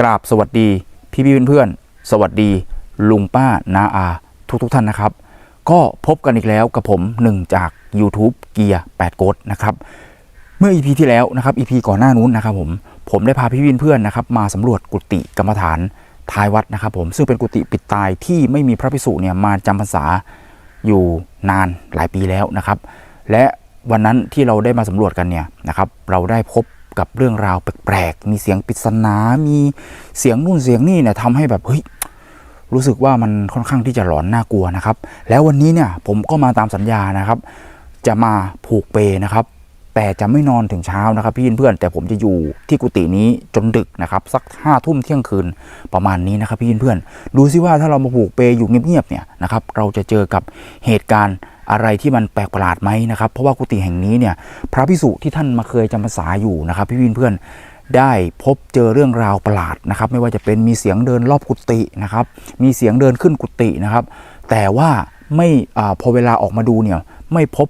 กราบสวัสดี พี่พี่เพื่อนๆสวัสดี ลุงป้านาอา ทุกทุกท่านนะครับ ก็พบกันอีกแล้วกับผมหนึ่งจาก YouTube เกียร์8โกดนะครับเมื่อ EP ที่แล้วนะครับ EP ก่อนหน้านู้นนะครับผมผมได้พาพี่วินเพื่อนนะครับมาสำรวจกุฏิกรรมฐานท้ายวัดนะครับ ผมซึ่งเป็นกุฏิปิดตายที่ไม่มีพระภิกษุเนี่ยมาจำพรรษาอยู่นานหลายปีแล้วนะครับ และวันนั้นที่เราได้มาสำรวจกันเนี่ยนะครับ เราได้พบ กับเรื่องราวแปลกๆ มีเสียงปริศนา มีเสียงนู่นเสียงนี่เนี่ยทำให้แบบเฮ้ยรู้สึกว่ามันค่อนข้างที่จะหลอนน่ากลัวนะครับ แล้ววันนี้เนี่ยผมก็มาตามสัญญานะครับ จะมาผูกเปนะครับ แต่จะไม่นอนถึงเช้านะครับพี่เพื่อนแต่ผมจะอยู่ที่กุฏินี้จนดึกนะครับสักห้าทุ่มเที่ยงคืนประมาณนี้นะครับพี่เพื่อนดูซิว่าถ้าเรามาผูกเปอยู่เงียบๆเนี่ยนะครับเราจะเจอกับเหตุการณ์ อะไรที่มันแปลกประหลาดไหมนะครับ เพราะว่ากุฏิแห่งนี้เนี่ยพระพิสุที่ท่านมาเคยจำพรรษาอยู่นะครับ พี่เพื่อนได้พบเจอเรื่องราวประหลาดนะครับ ไม่ว่าจะเป็นมีเสียงเดินรอบกุฏินะครับ มีเสียงเดินขึ้นกุฏินะครับ แต่ว่าไม่อาพอเวลาออกมาดูเนี่ยไม่พบ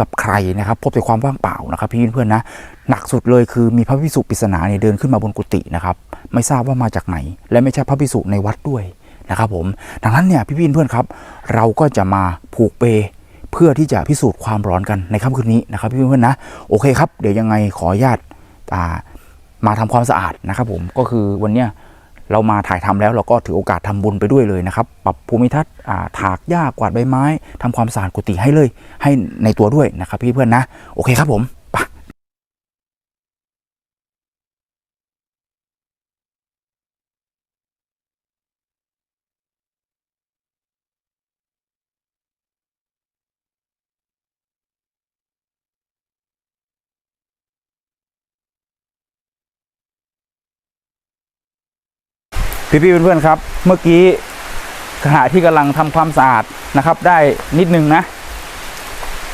กับใครนะครับ พบแต่ความว่างเปล่านะครับ พี่เพื่อนนะหนักสุดเลยคือมีพระพิสุปริศนาเนี่ยเดินขึ้นมาบนกุฏินะครับ ไม่ทราบว่ามาจากไหน และไม่ใช่พระพิสุในวัดด้วยนะครับผมดังนั้นเนี่ยพี่ๆเพื่อนครับ เราก็จะมาผูกเป เพื่อที่จะพิสูจน์ความร้อนกันในค่ำคืนนี้นะครับพี่เพื่อนๆนะโอเคครับเดี๋ยวยังไงขออนุญาตมาทำความสะอาดนะครับผมก็คือวันเนี้ยเรามาถ่ายทำแล้วเราก็ถือโอกาสทำบุญไปด้วยเลยนะครับ ปรับภูมิทัศน์าถากหญ้ากวาดใบไม้ทำความสะอาดกุฏิให้เลย ให้ในตัวด้วยนะครับพี่เพื่อนนะ โอเคครับผมไป พี่ๆเพื่อนๆครับ เมื่อกี้ขณะที่กำลังทำความสะอาดนะครับ ได้นิดนึงนะ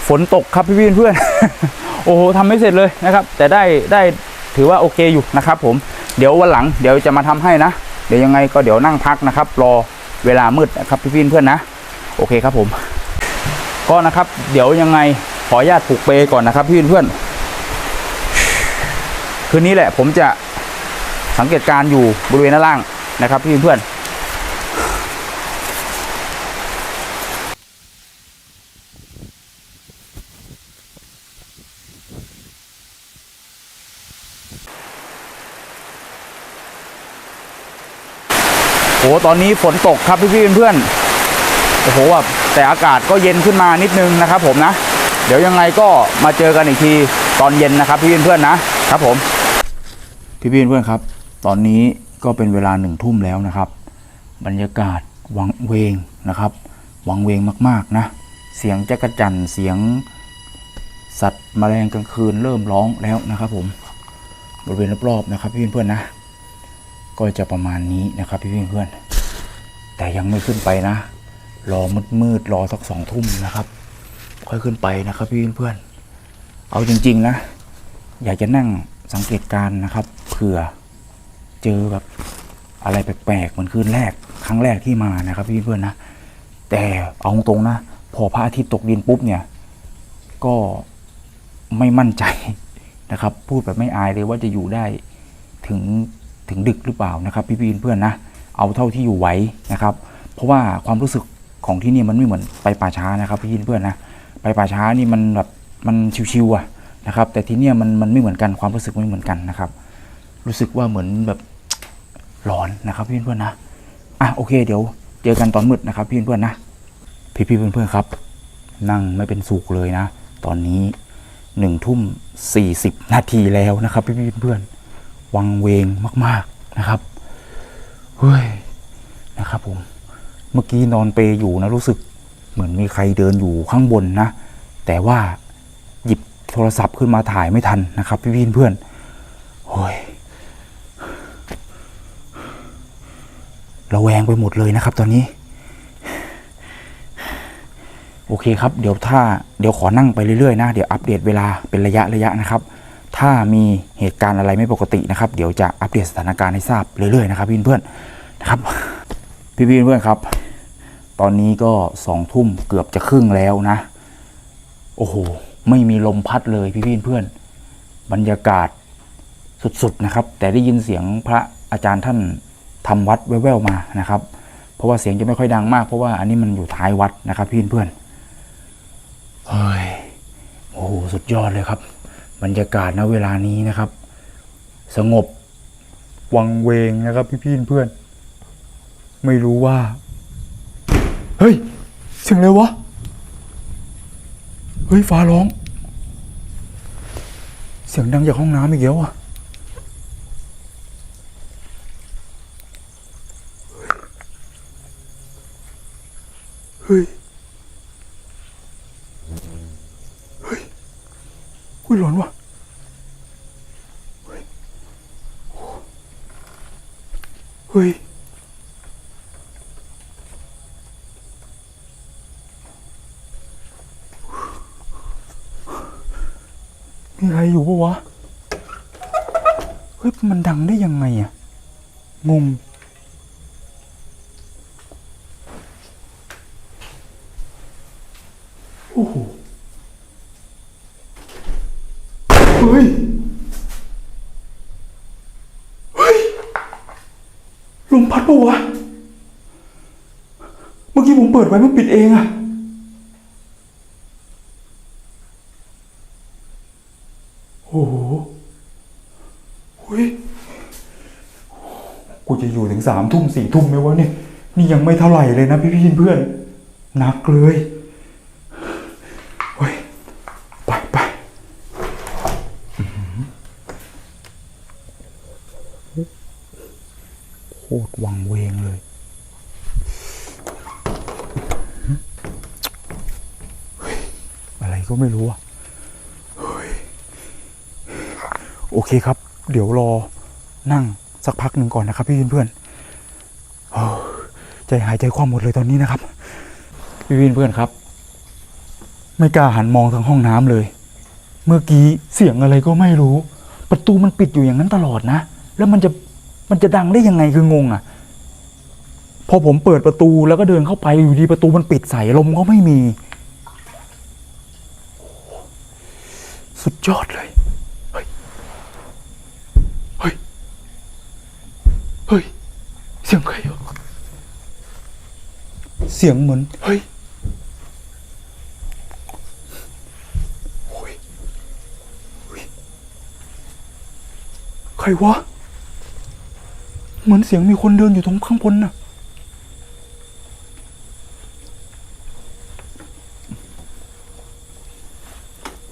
ฝนตกครับพี่ๆเพื่อนๆโอ้โหทำไม่เสร็จเลยนะครับ แต่ได้ได้ถือว่าโอเคอยู่นะครับ ผมเดี๋ยววันหลังเดี๋ยวจะมาทำให้นะ เดี๋ยวยังไงก็เดี๋ยวนั่งพักนะครับ รอเวลามืดนะครับพี่ๆเพื่อนๆนะ โอเคครับผม ก็นะครับ เดี๋ยวยังไงขออนุญาตผูกเปก่อนนะครับพี่เพื่อนคืนนี้แหละผมจะสังเกตการอยู่บริเวณด้านล่าง นะครับพี่เพื่อนโอ้ตอนนี้ฝนตกครับพี่ๆเพื่อนโอ้โหแบบแต่อากาศก็เย็นขึ้นมานิดนึงนะครับ ผมนะ เดี๋ยวยังไงก็มาเจอกันอีกทีตอนเย็นนะครับ พี่เพื่อนนะครับผม พี่พี่เพื่อนครับ ตอนนี้ ก็เป็นเวลาหนึ่งทุ่มแล้วนะครับ บรรยากาศวังเวงนะครับ วังเวงมากๆนะ เสียงจักรจันเสียงสัตว์แมลงกลางคืนเริ่มร้องแล้วนะครับผมบริเวณรอบๆนะครับพี่เพื่อนๆนะ ก็จะประมาณนี้นะครับพี่เพื่อนๆแต่ยังไม่ขึ้นไปนะ รอมืดๆรอสักสองทุ่มนะครับ ค่อยขึ้นไปนะครับพี่เพื่อนๆเอาจริง ๆนะ อยากจะนั่งสังเกตการนะครับเผื่อ เจอแบบอะไรแปลกๆเหมือนคืนแรก ครั้งแรกที่มานะครับพี่เพื่อนนะ แต่เอาตรงๆนะ พอพระอาทิตย์ตกดินปุ๊บเนี่ย ก็ไม่มั่นใจนะครับ พูดแบบไม่อายเลยว่าจะอยู่ได้ถึงถึงดึกหรือเปล่านะครับ พี่ๆเพื่อนนะ เอาเท่าที่อยู่ไหวนะครับ เพราะว่าความรู้สึกของที่นี่มันไม่เหมือนไปป่าช้านะครับพี่เพื่อนนะไปป่าช้านี่มันแบบมันชิวๆอะนะครับ แต่ที่นี่มันมันไม่เหมือนกันความรู้สึกไม่เหมือนกันนะครับ รู้สึกว่าเหมือนแบบหลอนนะครับพี่เพื่อนนะอะโอเค เดี๋ยวเจอกันตอนมืดนะครับพี่เพื่อนนะพี่ๆเพื่อนๆครับ นั่งไม่เป็นสุขเลยนะ ตอนนี้หนึ่งทุ่มสี่สิบนาทีแล้วนะครับ พี่ๆเพื่อนวังเวงมาก ๆนะครับเฮ้ยนะครับผมเมื่อกี้นอนเปรอยู่นะรู้สึกเหมือนมีใครเดินอยู่ข้างบนนะ แต่ว่าหยิบโทรศัพท์ขึ้นมาถ่ายไม่ทันนะครับ พี่ๆเพื่อนๆโอ้ย ระแวงไปหมดเลยนะครับ ตอนนี้ โอเคครับ เดี๋ยวถ้าเดี๋ยวขอนั่งไปเรื่อยๆนะเดี๋ยวอัปเดตเวลาเป็นระยะระยะนะครับ ถ้ามีเหตุการณ์อะไรไม่ปกตินะครับ เดี๋ยวจะอัปเดตสถานการณ์ให้ทราบเรื่อยๆนะครับพี่เพื่อนนะครับพี่ๆเพื่อนครับ ตอนนี้ก็สองทุ่มเกือบจะครึ่งแล้วนะ โอ้โหไม่มีลมพัดเลยพี่ๆเพื่อน บรรยากาศสุดๆนะครับ แต่ได้ยินเสียงพระอาจารย์ท่าน ทำวัดแว่วๆมานะครับ เพราะว่าเสียงจะไม่ค่อยดังมาก เพราะว่าอันนี้มันอยู่ท้ายวัดนะครับ พี่เพื่อนเฮ้ยโอ้โหสุดยอดเลยครับ บรรยากาศณเวลานี้นะครับ สงบวังเวงนะครับ พี่พี่เพื่อน ไม่รู้ว่า เฮ้ยเสียงอะไรวะเฮ้ยฟ้าร้อง เสียงดังจากห้องน้ำอีกแล้วอะ เฮ้ย เฮ้ยอุ้ยหลอนว่ะเฮ้ยมีใครอยู่ปะวะ เฮ้ย มันดังได้ยังไงอะงง โอ้โห เฮ้ย เฮ้ยลมพัดปะวะ เมื่อกี้ผมเปิดไว้มันปิดเองอะโอ้โหเฮ้ย กูจะอยู่ถึงสามทุ่มสี่ทุ่มไหมวะเนี่ย นี่ยังไม่เท่าไหร่เลยนะพี่พี่เพื่อนหนักเลย ไปไปอื้อหือ โคตรวังเวงเลย อะไรก็ไม่รู้อะเฮ้ยโอเคครับ เดี๋ยวรอนั่งสักพักหนึ่งก่อนนะครับ พี่เพื่อนๆเอ้อใจหายใจคว่ำหมดเลยตอนนี้นะครับ พี่เพื่อนครับ ไม่กล้าหันมองทางห้องน้ำเลย เมื่อกี้เสียงอะไรก็ไม่รู้ ประตูมันปิดอยู่อย่างนั้นตลอดนะ แล้วมันจะมันจะดังได้ยังไงคืองงอะ่ะ พอผมเปิดประตูแล้วก็เดินเข้าไปอยู่ดีประตูมันปิดใส่ลมก็ไม่มี สุดยอดเลย เฮ้ย เฮ้ย เฮ้ย เสียงใครอะเสียงเหมือน เฮ้ยโอ้ยเฮ้ยใครวะ เหมือนเสียงมีคนเดินอยู่ตรงข้างบนน่ะ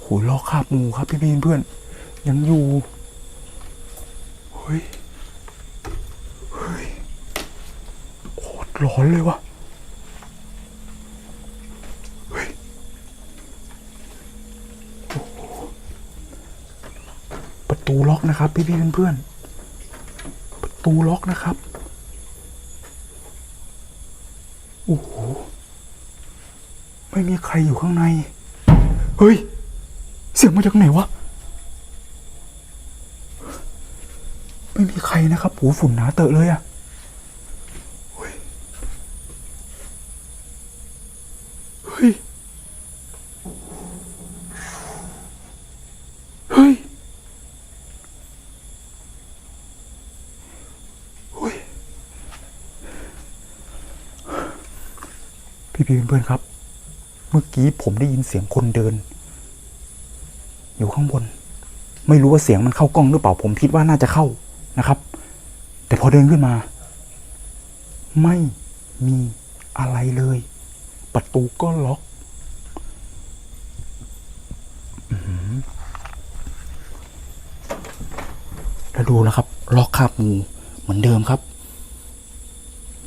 โหลอกคาบงูครับพี่พีนเพื่อน ยังอยู่ เฮ้ย เฮ้ย โคตรร้อนเลยวะเฮ้ยโอ้โหประตูล็อกนะครับ พี่พีนเพื่อนประ ตูล็อกนะครับโอ้โหไม่มีใครอยู่ข้างใน เฮ้ย เสียงมาจากไหนวะ ไม่มีใครนะครับหูฝุ่นหนาเตอะเลยอะเฮ้ย เฮ้ย เฮ้ย เฮ้ย พี่ๆเพื่อนๆครับ เมื่อกี้ผมได้ยินเสียงคนเดิน อยู่ข้างบน ไม่รู้ว่าเสียงมันเข้ากล้องหรือเปล่า ผมคิดว่าน่าจะเข้านะครับ แต่พอเดินขึ้นมา ไม่มีอะไรเลย ประตูก็ล็อกแล้วดูนะครับ ล็อกคาบงูเหมือนเดิมครับ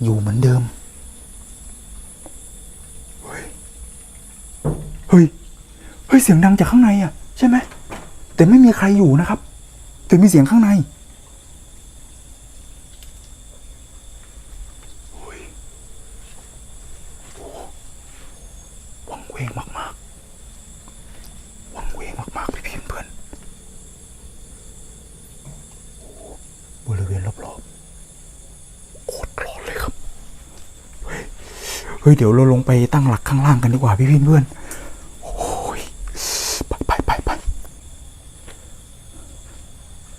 อยู่เหมือนเดิม เฮ้ย เฮ้ย เฮ้ยเสียงดังจากข้างในอะ ใช่ไหมแต่ไม่มีใครอยู่นะครับ แต่มีเสียงข้างในโอ้ยโอ้วังเวงมากๆวังเวงมากๆพี่พี่เพื่อนโอ้บริเวณรอบๆโคตรร้อนเลยครับเฮ้ยเฮ้ยเดี๋ยวเราลงไปตั้งหลักข้างล่างกันดีกว่าพี่เพื่อน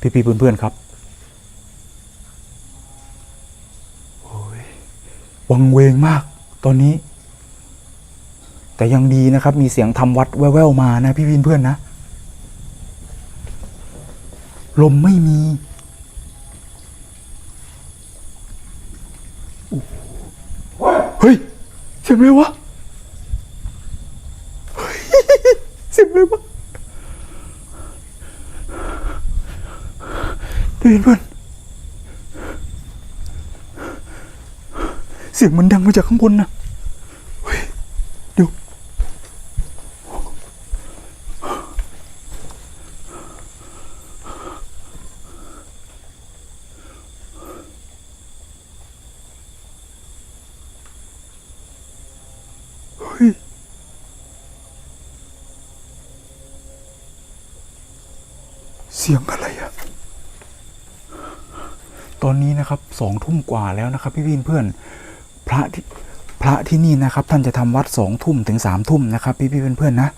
พี่ๆเพื่อนๆครับโวังเวงมากตอนนี้ แต่ยังดีนะครับ มีเสียงทำวัดแว่วๆมานะ พี่วิเพื่อนนะ ลมไม่มีเฮ้ยเสียงอะไรวะ พี่วินเพื่อน เสียงมันดังมาจากข้างบนนะเฮ้ยเดี๋ยวเฮ้ยเสียงอะไรอะ ตอนนี้นะครับสองทุ่มกว่าแล้วนะครับพี่วินเพื่อนพระที่พระที่นี่นะครับ ท่านจะทำวัดสองทุ่มถึงสามทุ่มนะครับ พี่พี่เพื่อนๆนะ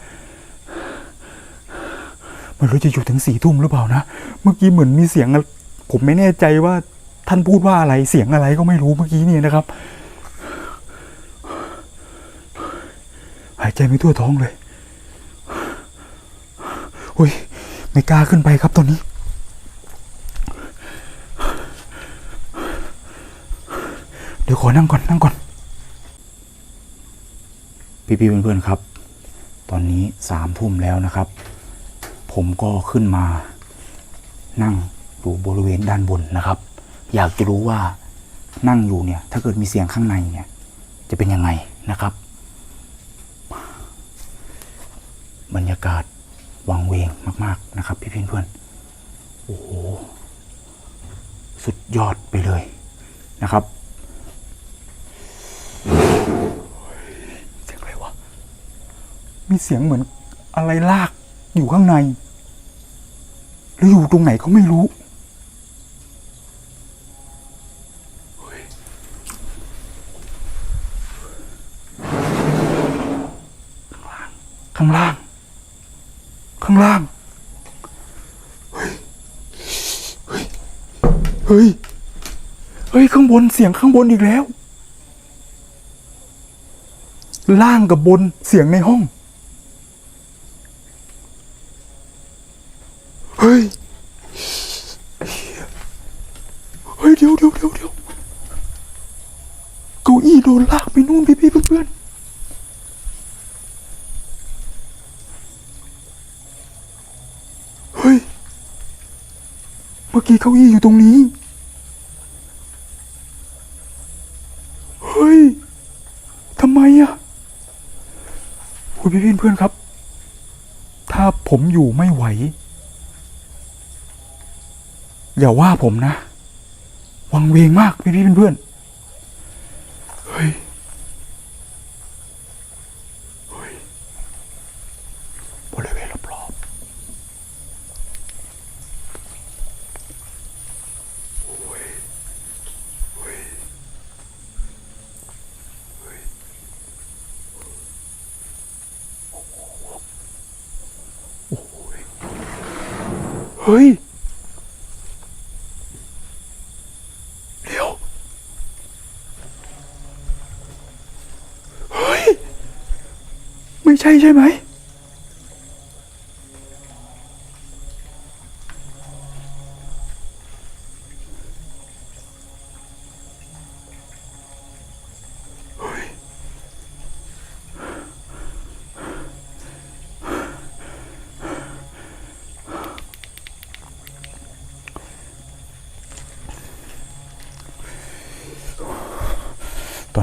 ไมันรู้จะอยู่ถึงสี่ทุ่มหรือเปล่านะเมื่อกี้เหมือนมีเสียงอะผมไม่แน่ใจว่าท่านพูดว่าอะไรเสียงอะไรก็ไม่รู้เมื่อกี้นี่นะครับหายใจไม่ทั่วท้องเลยอุ้ยไม่กล้าขึ้นไปครับตอนนี้ ดี๋ยวขอนั่งก่อนนั่งก่อน พี่ๆเพื่อนๆครับ ตอนนี้สามทุ่มแล้วนะครับ ผมก็ขึ้นมา นั่งอยู่บริเวณด้านบนนะครับ อยากจะรู้ว่านั่งอยู่เนี่ย ถ้าเกิดมีเสียงข้างในเนี่ย จะเป็นยังไงนะครับ บรรยากาศวังเวงมาก ๆนะครับ พี่เพื่อนๆโอ้โหสุดยอดไปเลยนะครับ เสียงอะไรวะ มีเสียงเหมือนอะไรลากอยู่ข้างในหรืออยู่ตรงไหนก็ไม่รู้เฮ้ยข้างล่าง ข้างล่าง เฮ้ย เฮ้ย เฮ้ย เฮ้ย ข้างบนเสียงข้างบนอีกแล้ว ล่างกับบนเสียงในห้อง เฮ้ยเฮ้ย เดี๋ยวเดี๋ยวเดี๋ยวเดี๋ยวเก้าอี้โด นลากไปนู่นพี่พี่เพื่อนเฮ้ย เมื่อกี้เก้าอี้อยู่ตรงนี้ เฮ้ยทำไมอะคุณพี่พี่เพื่อนครับ ถ้าผมอยู่ไม่ไหว อย่าว่าผมนะ วังเวงมากพี่พี่เพื่อนๆเฮ้ย เฮ้ย บริเวณรอบๆโอ้ยเฮ้ย เฮ้ย เดี๋ยว เฮ้ย ไม่ใช่ใช่ไหม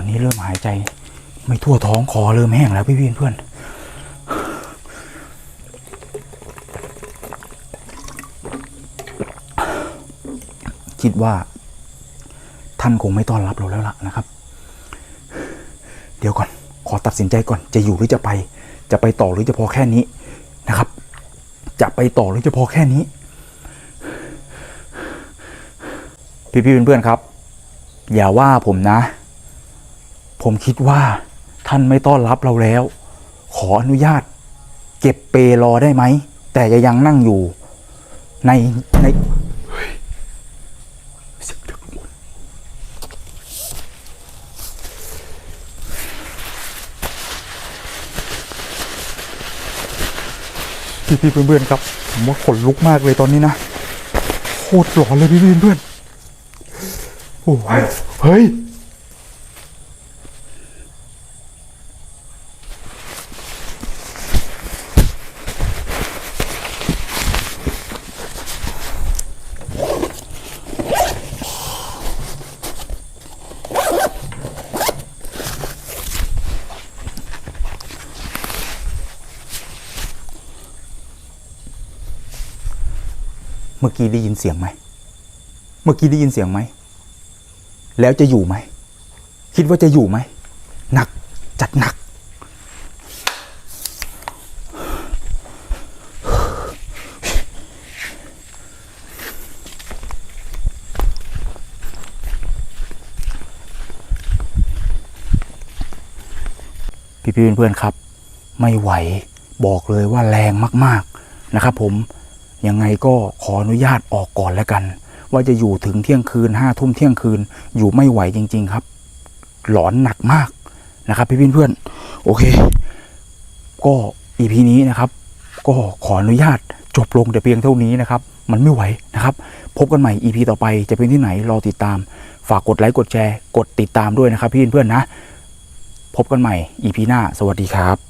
อนนี้เริ่มหายใจ ไม่ทั่วท้องคอเริ่มแห้งแล้วพี่พี่เพื่อนคิดว่า ท่านคงไม่ต้อนรับเราแล้วล่ะนะครับ เดี๋ยวก่อน ขอตัดสินใจก่อน จะอยู่หรือจะไป จะไปต่อหรือจะพอแค่นี้นะครับ จะไปต่อหรือจะพอแค่นี้ พี่พี่ๆเพื่อนๆครับ อย่าว่าผมนะ ผมคิดว่าท่านไม่ต้อนรับเราแล้ว ขออนุญาต เก็บเปรอได้ไหม แต่จะยังนั่งอยู่ ในในพี่พี่เพื่อนๆครับผมว่าขนลุกมากเลยตอนนี้นะโคตรหลอนเลยพี่พี่เพื่อนโอ้ยเฮ้ย เมื่อกี้ได้ยินเสียงไหม เมื่อกี้ได้ยินเสียงไหม แล้วจะอยู่ไหม คิดว่าจะอยู่ไหม หนัก จัดหนัก พี่พี่ๆเพื่อนๆครับ ไม่ไหว บอกเลยว่าแรงมาก ๆ นะครับผม ยังไงก็ขออนุญาตออกก่อนแล้วกัน ว่าจะอยู่ถึงเที่ยงคืนห้าทุ่มเที่ยงคืนอยู่ไม่ไหวจริง ๆครับ หลอนหนักมากนะครับพี่เพื่อนๆโอเค ก็อีพีนี้นะครับ ก็ขออนุญาตจบลงแต่เพียงเท่านี้นะครับ มันไม่ไหวนะครับ พบกันใหม่อีพีต่อไปจะเป็นที่ไหนรอติดตาม ฝากกดไลค์กดแชร์ กดติดตามด้วยนะครับ พี่เพื่อนๆนะ พบกันใหม่อีพีหน้า สวัสดีครับ